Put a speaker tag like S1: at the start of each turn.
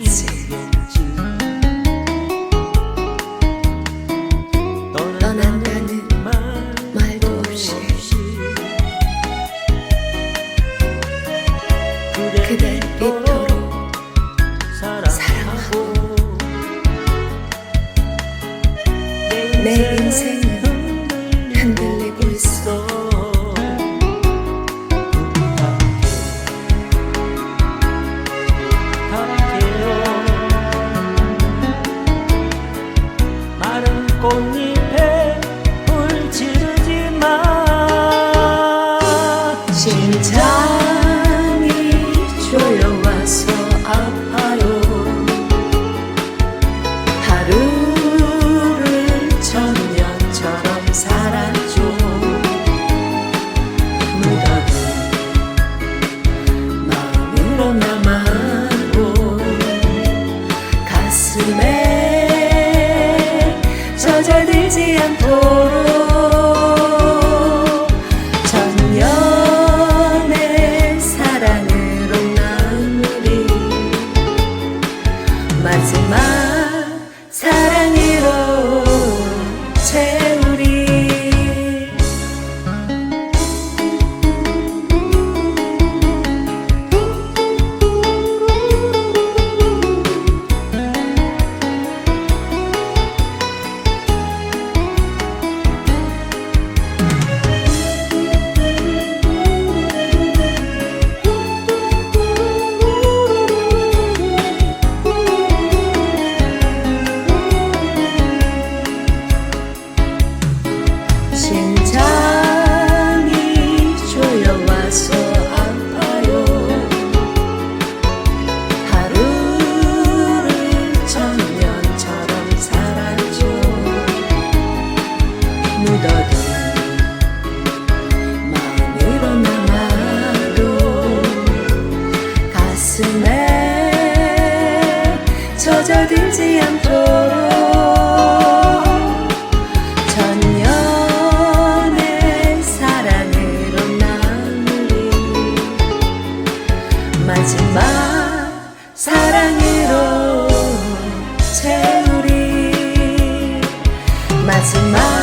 S1: 있지. 떠난다는 말도 없이 그댈 이토록
S2: 사랑하고
S1: 내 인생
S2: 꽃잎에 불 지르지 마.
S1: 심장이 조여와서 아파요. 하루를 천년처럼 살았죠. 묻어둔 마음으로 남아도 가슴에 젖어들지 않도록 천년의 사랑으로 마무리. 마지막 천년의 사랑으로 나누리 마지막 사랑으로 채우리. 마지막